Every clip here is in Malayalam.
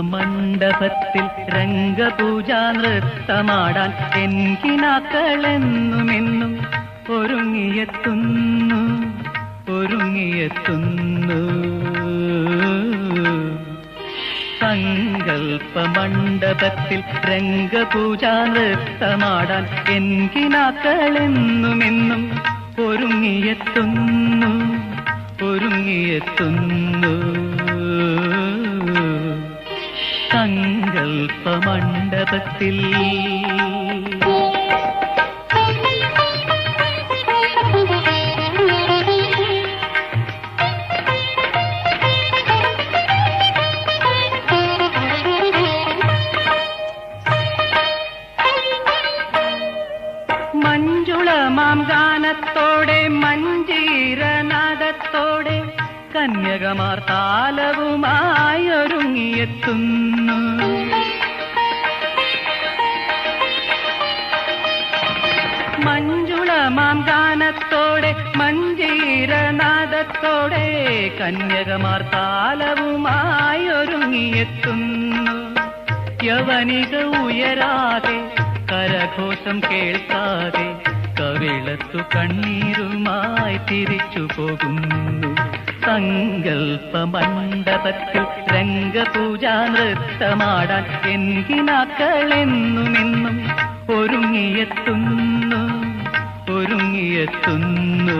മണ്ഡപത്തിൽ രംഗപൂജാ നൃത്തമാടാൻ എൻകിനാക്കളെന്നുമെന്നും ഒരുങ്ങിയെത്തുന്നു ഒരുങ്ങിയെത്തുന്നു. സങ്കൽപ്പമണ്ഡപത്തിൽ രംഗപൂജാ നൃത്തമാടാൻ എൻകിനാക്കളെന്നുമെന്നും ഒരുങ്ങിയെത്തുന്നു ഒരുങ്ങിയെത്തുന്നു. സങ്കൽപ്പമണ്ഡപത്തിൽ മഞ്ജുളമാം മഞ്ജീരനാദത്തോടെ കന്യകമാർ താലവുമായൊരുങ്ങിയെത്തുന്നു മഞ്ജുള മഞ്ജുളമാം ഗാനത്തോടെ മഞ്ജീരനാദത്തോടെ കന്യകമാർ താലവുമായൊരുങ്ങിയെത്തുന്നു യവനിക ഉയരാതെ കരഘോഷം കേൾക്കാതെ കവിളത്തു കണ്ണീരുമായി തിരിച്ചു പോകുന്നു. സങ്കൽപ്പമണ്ഡപത്തിൽ രംഗപൂജാ നൃത്തമാടാൻ എൻകിനാക്കളെന്നുമെന്നും ഒരുങ്ങിയെത്തുന്നു ഒരുങ്ങിയെത്തുന്നു.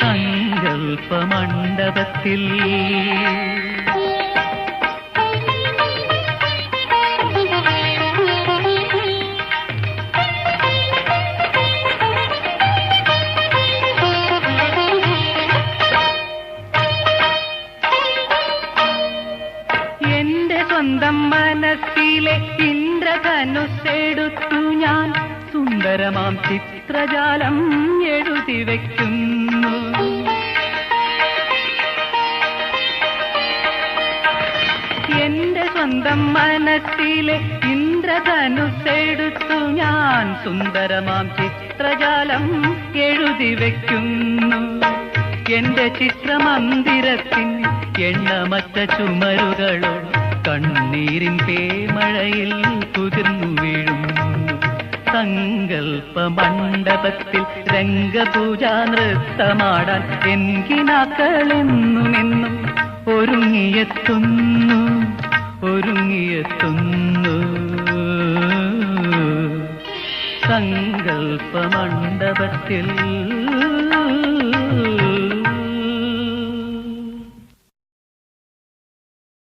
സങ്കൽപ്പമണ്ഡപത്തിൽ എന്റെ മനസ്സിലെ ഇന്ദ്രധനുസ്സെടുത്തു ഞാൻ. സുന്ദരമാം ചിത്രജാലം എഴുതി വയ്ക്കുന്നു എന്റെ സ്വന്തം മനസ്സിലെ ഇന്ദ്രധനുസ്സെടുത്തു ഞാൻ. സുന്ദരമാം ചിത്രജാലം എഴുതി വയ്ക്കുന്നു എന്റെ ചിത്രമന്ദിരത്തിൽ എണ്ണമറ്റ ചുമരുകളോ കണ്ണീരിൻ പേമഴയിൽ കുതിർന്നു സങ്കൽപ്പ മണ്ഡപത്തിൽ രംഗപൂജ നൃത്തമാടാൻ എൻകിനാക്കളെന്നുമെന്നും ഒരുങ്ങിയെത്തുന്നു ഒരുങ്ങിയെത്തുന്നു. സങ്കൽപ്പമണ്ഡപത്തിൽ